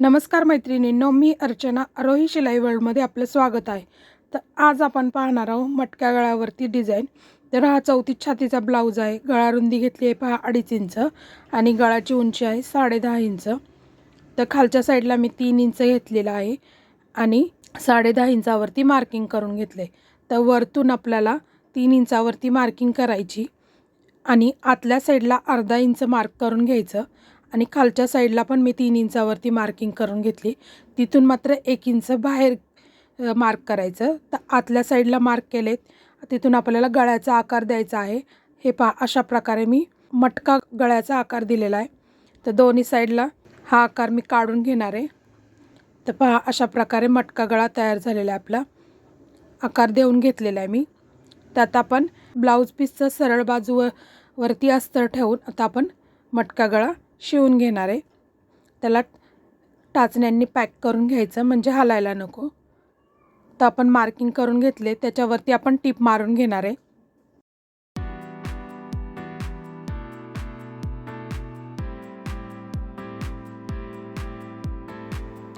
नमस्कार मैत्रिणींनो मी अर्चना आरोही शिलाई वर्ल्डमध्ये आपलं स्वागत आहे. तर आज आपण पाहणार आहोत मटक्या गळ्यावरती डिझाईन तर हा चौथी छातीचा ब्लाऊज आहे. गळा रुंदी घेतली आहे पहा अडीच इंच. आणि गळाची उंची आहे साडेदहा इंच. तर खालच्या साईडला मी तीन इंच घेतलेला आहे. आणि साडेदहा इंचावरती मार्किंग करून घेतले तर वरतून आपल्याला तीन इंचावरती मार्किंग करायची. आणि आतल्या साईडला अर्धा इंच मार्क करून घ्यायचं. आणि खालच्या साईडला पण मी तीन इंचावरती मार्किंग करून घेतली. तिथून मात्र एक इंच बाहेर मार्क करायचं. तर आतल्या साईडला मार्क केलेत. तिथून आपल्याला गळ्याचा आकार द्यायचा आहे. हे पहा अशा प्रकारे मी मटका गळ्याचा आकार दिलेला आहे. तर दोन्ही साईडला हा आकार मी काढून घेणार आहे. तर पहा अशा प्रकारे मटका गळा तयार झालेला आहे आपला. आकार देऊन घेतलेला आहे मी. तर आता आपण ब्लाऊज पीसचं सरळ बाजूवर वरती अस्तर ठेवून आता आपण मटका गळा शिवून घेणार आहे. त्याला टाचण्यांनी पॅक करून घ्यायचं म्हणजे हलायला नको. तर आपण मार्किंग करून घेतले त्याच्यावरती आपण टीप मारून घेणार आहे.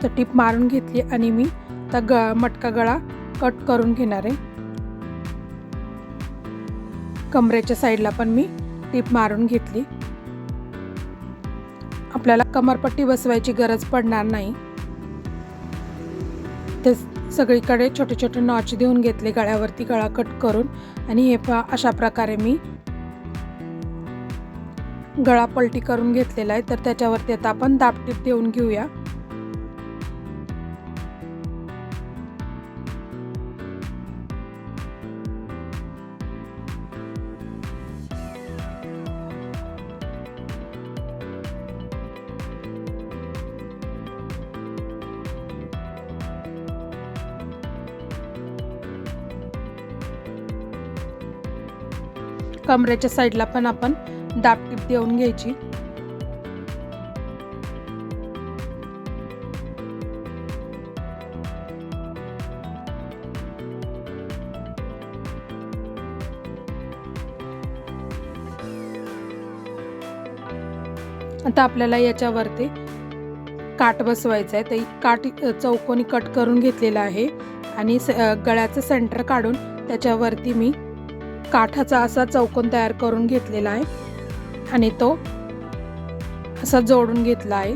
तर टीप मारून घेतली आणि मी त्या ग मटका गळा कट करून घेणार आहे. कमरेच्या साईडला पण मी टीप मारून घेतली. आपल्याला कमरपट्टी बसवायची गरज पडणार नाही. ते सगळीकडे छोटे छोटे नॉच देऊन घेतले गळ्यावरती गळा कट करून आणि हे पहा अशा प्रकारे मी गळा पलटी करून घेतलेला आहे. तर त्याच्यावरती आता आपण दाबटीप देऊन घेऊया. कमरेच्या साईडला पण आपण दाबटीप देऊन घ्यायची. आता आपल्याला याच्यावरती काट बसवायचं आहे. ते काट चौकोनी कट करून घेतलेला आहे. आणि स गळ्याचं सेंटर काढून त्याच्यावरती मी काठाचा असा चौकोन तयार करून घेतलेला आहे. आणि तो असा जोडून घेतला आहे.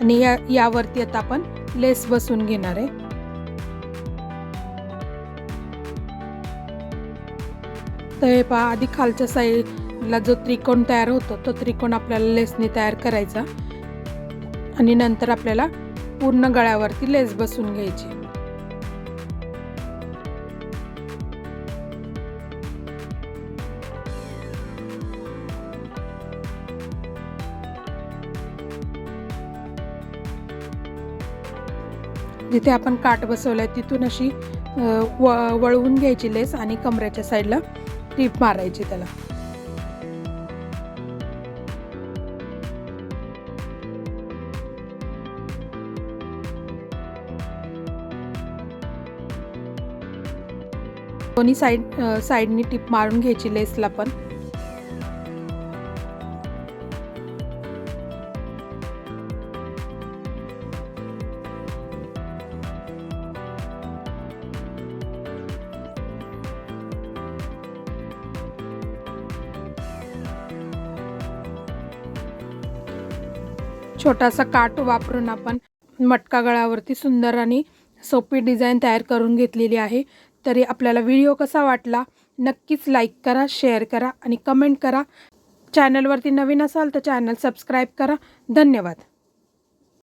आणि या यावरती आता आपण लेस बसून घेणार आहे. तर हे पहा आधी खालच्या साईडला जो त्रिकोण तयार होतो तो त्रिकोण आपल्याला लेसने तयार करायचा. आणि नंतर आपल्याला पूर्ण गळ्यावरती लेस बसून घ्यायची. जिथे आपण काट आहे तिथून अशी व वळवून घ्यायची लेस आणि कमऱ्याच्या साईडला टीप मारायची त्याला. दोन्ही साईड साईडनी टीप मारून घ्यायची लेसला पण. छोटासा काट वापरून आपण मटका गळावरती सुंदर आणि सोपी डिझाईन तयार करून घेतलेली आहे. तरी आपल्याला व्हिडिओ कसा वाटला नक्कीच लाईक करा शेअर करा आणि कमेंट करा. चॅनलवरती नवीन असाल तर चॅनल सबस्क्राईब करा. धन्यवाद.